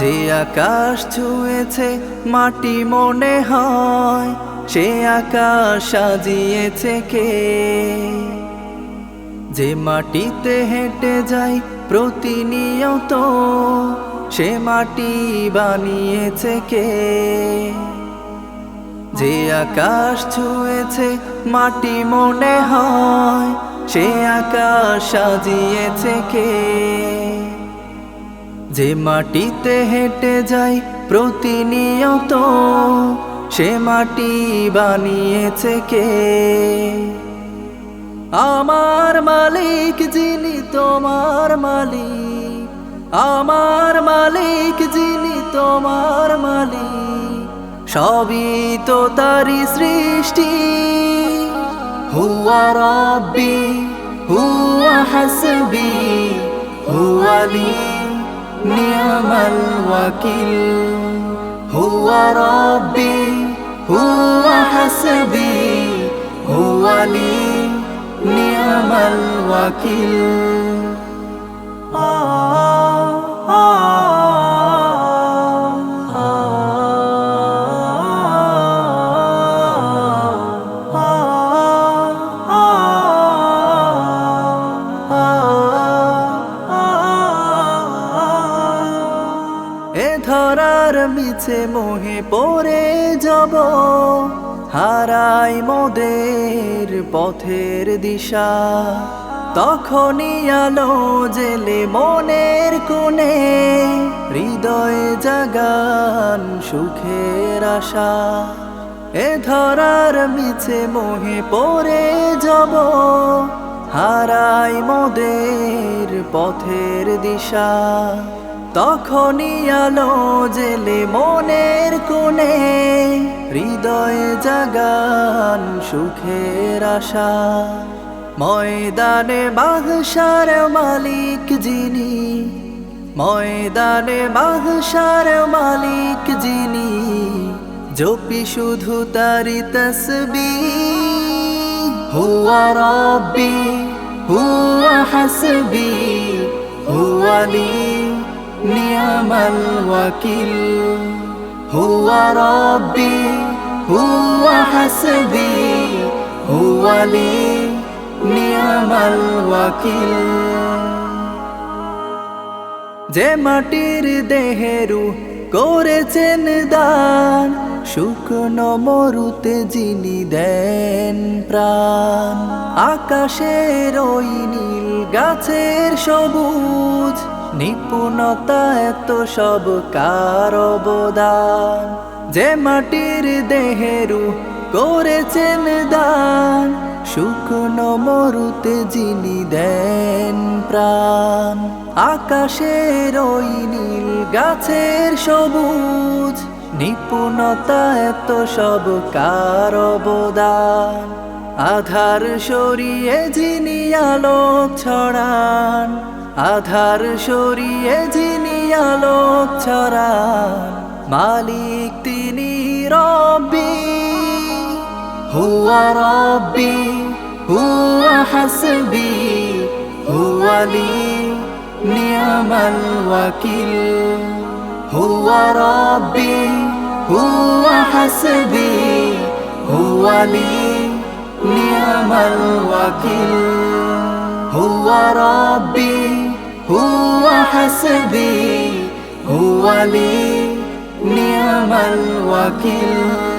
যে আকাশ ছুঁয়েছে মাটি মনে হয় সে আকাশ সাজিয়েছে কে? যে মাটিতে হেঁটে যাই প্রতিনিয়ত, সে মাটি বানিয়েছে কে? যে আকাশ ছুঁয়েছে মাটি মনে হয়, সে আকাশ সাজিয়েছে কে? যে মাটিতে হেঁটে যাই প্রতিনিয়ত, সে মাটি বানিয়েছে কে? আমার মালিক যিনি তোমার মালিক, আমার মালিক যিনি তোমার মালিক, সবই তো তারি সৃষ্টি। হুয়া রব্বি, হুয়া হাসবি, হুয়া লি নিয়ামাল ওয়াকিল। হুয়া রব্বি, হুয়া হাসবি, হুয়া লি নিয়ামাল ওয়াকিল এ ধরার মিছে মোহে পড়ে যাব হারাই মোদের পথের দিশা। তখনই আলো জেলে মনের কোণে হৃদয়ে জাগান সুখের আশা। এ ধরার মিছে মোহে পড়ে যাব। হারাই মোদের পথের দিশা। তখনই আলো জেলে মনের কোণে হৃদয়ে জাগান সুখের আশা। ময়দানে বাহসার মালিক যিনি, ময়দানে বাহসার মালিক যিনি, জপি শুধু তারি তসবি। হুয়া রব্বি, হুয়া হাসবি, হুয়া লি নিয়ামাল ওয়াকিল। হুয়া রব্বি, হুয়া হাসবি, হুয়া লি নিয়ামাল ওয়াকিল। যে মাটির দেহেরু করেছেন দান, শুকনো মরুতে যিনি দেন প্রাণ। আকাশের ওই নীল গাছের সবুজ নিপুণতা এত সব কার অবদান? যে মাটির দেহেরু করেছেন দান, শুকনো মরুতে যিনি দেন প্রাণ। আকাশের ওই নীল গাছের সবুজ, নিপুণতা এত সব কার অবদান। আধার সরিয়ে যিনি আলোক ছড়ান আধার সরিয়ে যিনি আলোক ছড়ান, মালিক তিনি রব্বি। হুয়া রব্বি, হুয়া হাসবি, হুয়া লি নিয়ামাল ওয়াকিল। হুয়া রব্বি, হুয়া হাসবি, হুয়া লি নিয়ামাল ওয়াকিল। হুয়া রব্বি হুয়া হাসবি হুয়া লি নিয়ামাল ওয়াকিল